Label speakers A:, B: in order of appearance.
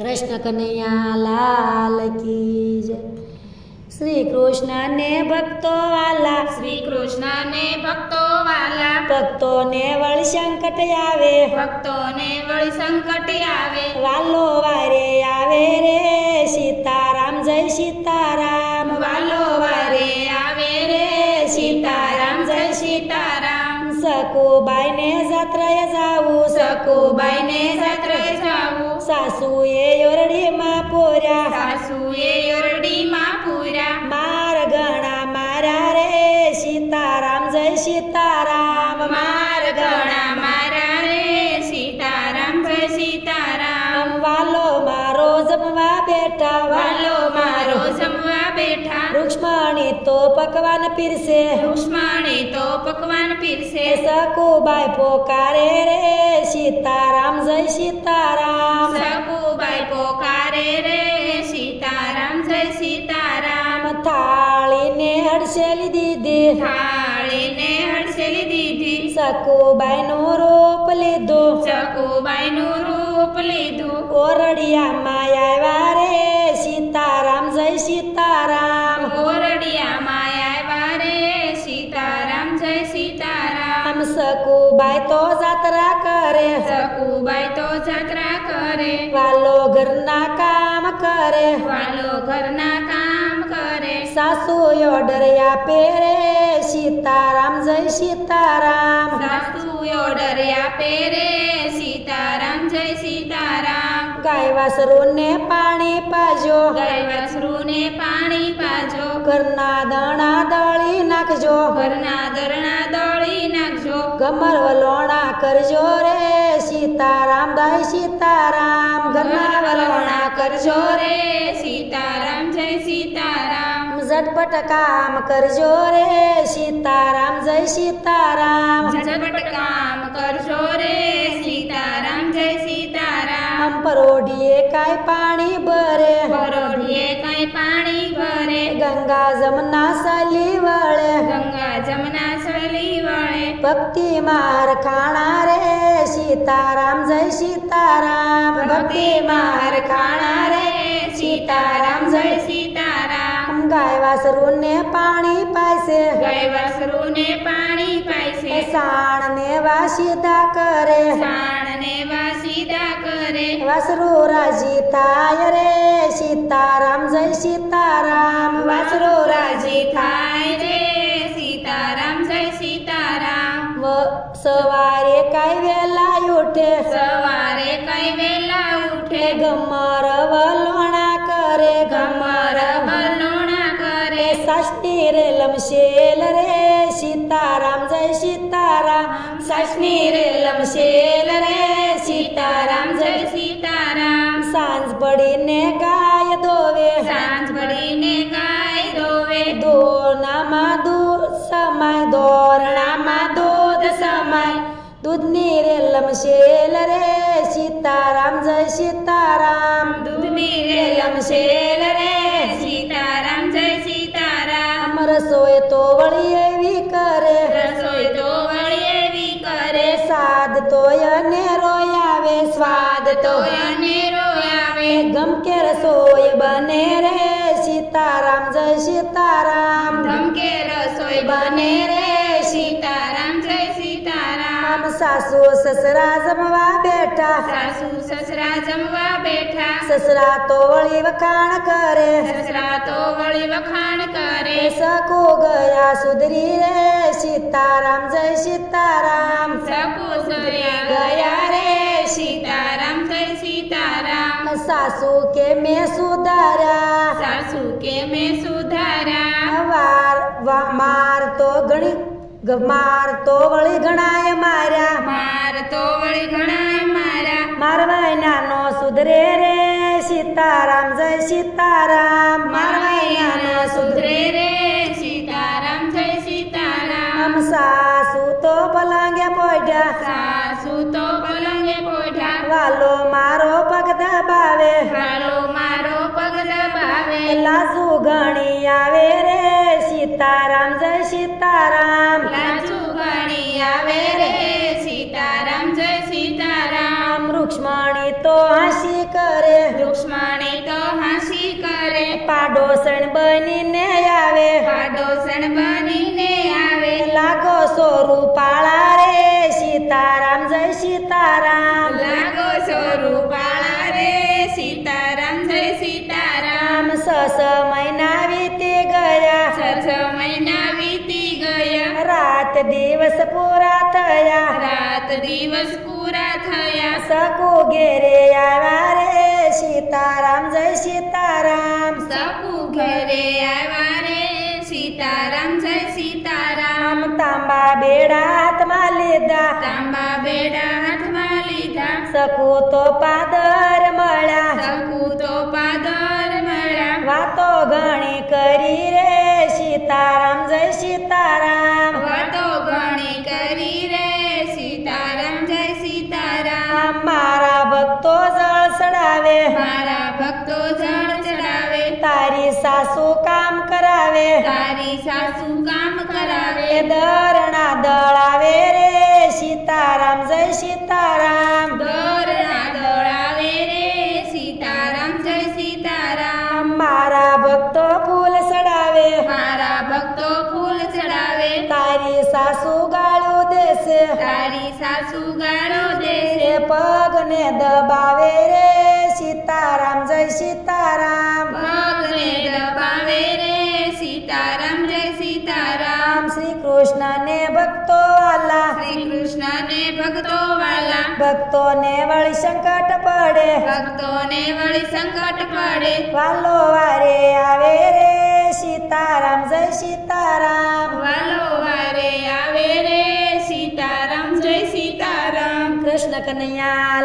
A: કૃષ્ણ કનૈયા લાલ કી જય શ્રી કૃષ્ણને ભક્તો વાલા
B: શ્રી કૃષ્ણને ભક્તો વાલા
A: ભક્તોને વળ સંકટ આવે
B: ભક્તોને વળી સંકટ આવે
A: વાલો વારે આવે રે સીતારામ જય સીતારામ
B: વાલો વારે આવે રે સીતારામ જય સીતારામ
A: સકુબાઈને જાત્રાએ જાવું
B: સકુબાઈને જાત્રે જાવું
A: સાસુએ ઓરડીમાં પૂર્યા.
B: સાસુએ ઓરડીમાં પૂર્યા.
A: માર ગણા મારા રે સીતારામ જય સીતારામ.
B: માર ગણા મારા રે સીતારામ જય સીતારામ.
A: વાલો મારો જમવા બેઠા
B: વાલો મારો જમવા બેઠા.
A: રૂક્ષ્મણી તો પકવાન પીરસે.
B: રૂક્ષ્મણી પકવાન પીરસે.
A: સકુબાઈ પોકારે રે સીતારામ જય સીતારામ.
B: સકુબાઈ પોકારે રે સીતારામ જય સીતારામ.
A: થાળીને હડસેલી દીધી.
B: થાળીને હડસેલી દીધી.
A: સકુબાઈ નું રૂપ લીધું.
B: સકુબાઈનું રૂપ લીધું.
A: ઓરડિયામાં આવ્યા રે સીતારામ જય સીતારામ. સકુબાઈ તો જાત્રા કરે
B: સકુબાઈ તો જાત્રા કરે
A: વાલો ઘરના કામ કરે
B: વાલો ઘરના કામ કરે
A: સાસુ ઓર્ડર આપે રે સીતારામ જય સીતારામ
B: સાસુ ઓર્ડર આપે રે સીતારામ જય સીતારામ
A: ગાય વાસરુને પાણી પાજો
B: ગાય વાછરુને પાણી પાજો
A: ઘરના દણા દળી નાખજો
B: ઘરના દરણા દોડી નાખજો
A: ગમર વલોણા કરજો રે સીતારામ દાય સીતારામ ઘરના વલોણા કરજો રે
B: રે સીતારામ જય સીતારામ
A: ઝટપટ કામ કરજો રે સીતારામ જય સીતારામ
B: ઝટપટ કામ કરજો રે સીતારામ જય સીતારામ
A: આમ પરોઢીએ કાંઈ પાણી ભરે
B: પરોઢીએ કઈ પાણી ભરે
A: ગંગા જમના સાલી વળે
B: ગંગા જમના સળી
A: भक्ती मार खाणार रे सीताराम जय सीताराम. भक्ती
B: मार खाणार रे
A: सीताराम जय सीताराम. गाय
B: वासरूने पाणी पायसे. गाय
A: वासरूने पाणी पायसे. साण
B: ने वासिता करे.
A: साण ने वासिता करे. वासरू राजी थाय
B: रे सीताराम जय सीताराम. वासरू राजी थाय
A: रे. સવારે કાંઈ વેલા ઉઠે
B: સવારે કઈ વેલા ઉઠે
A: ગમર વલોણા કરે
B: ગમર વલોણા કરે
A: સાસની રે લમશેલ રે સીતારામ જય સીતારામ
B: સાસની રે લમશેલ રે સીતારામ જય સીતારામ
A: સાંજ પડીને ગાય દોવે
B: સાંજ પડીને
A: દૂધની રે સીતારામ જય સીતારામ
B: દૂધની રે લમશેલ રે સીતારામ જય સીતારામ
A: રસોઈ તો વળી એવી કરે
B: રસોઈ તો વળી એવી કરે
A: સાદ તો અને રોયાવે
B: સ્વાદ તો અનેરો આવે
A: ગમ કે રસોઈ બને રે સીતારામ જય સીતારામ
B: ધમકે રસોઈ બને
A: सासू ससरा जमवा
B: बेटा सासू ससरा जमवा
A: बेटा ससरा तो वळी वखाण
B: करे. ससरा तो वळी वखाण
A: करे. सको गया सुधरी रे सीताराम जय सीताराम.
B: सको गया रे सीताराम जय सीताराम. सासू
A: के मे सुधारा. सासू
B: के मे सुधारा. वार
A: वा मार तो गणी मार तो वळी गणा વળી
B: ઘણા મારા.
A: મારવાય નાનો સુધરે રે સીતારામ જય સીતારામ. મારવાય નાનો સુધરે
B: સુધરે રે સીતારામ જય સીતારામ.
A: આમ સાસુ તો પલંગે પોઢ્યા.
B: સાસુ તો પલંગે પોઢ્યા.
A: વાલો મારો પગ દબાવે.
B: વાલો મારો પગ દબાવે. લાસુ ગણી આવે રે સીતારામ જય સીતારામ.
A: પાડોસણ બનીને આવે.
B: પાડોસણ બનીને આવે.
A: લાગો સો પાળા રે સીતારામ જય સીતારામ.
B: લાગો છો પાળા રે સીતારામ જય સીતારામ.
A: રામ સસ મહિના વીતી ગયા.
B: સસ મહિના વીતી ગયા.
A: રાત દિવસ પૂરા થયા.
B: રાત દિવસ પૂરા થયા.
A: સકુ ઘેરે આવ્યા રે સીતારામ જય સીતારામ.
B: ઘરે આવ્યા રે સીતારામ જય સીતારામ.
A: તાંબા બેડા હાથમાં લીધા.
B: તાંબા બેડા હાથમાં લીધા.
A: સકુ તો પાદર મળ્યા.
B: સકુ તો પાદર મળ્યા.
A: વાતો ઘણી કરી રે. સીતારામ જય સીતારામ.
B: વાતો ઘણી
A: કરાવે
B: તારી સાસુ કામ કરાવે.
A: દરણા દળાવે રે. સીતારામ જય સીતારામ.
B: દરણા દળાવે રે. સીતારામ જય સીતારામ.
A: મારા ભક્તો ફૂલ ચડાવે.
B: મારા ભક્તો ફૂલ ચડાવે.
A: તારી સાસુ ગાળો દેશે.
B: તારી સાસુ ગાળો દેશે.
A: પગને દબાવે રે. સીતારામ જય સીતારામ. રામ શ્રી કૃષ્ણ ને ભક્તો વાલા.
B: શ્રી કૃષ્ણને ભક્તો વાલા.
A: ભક્તોને વળી સંકટ પડે.
B: ભક્તોને વળી સંકટ પડે.
A: વાલો વારે આવે રે સીતારામ જય સીતારામ.
B: વાલો વારે આવે રે સીતારામ જય સીતારામ.
A: કૃષ્ણ કનૈયા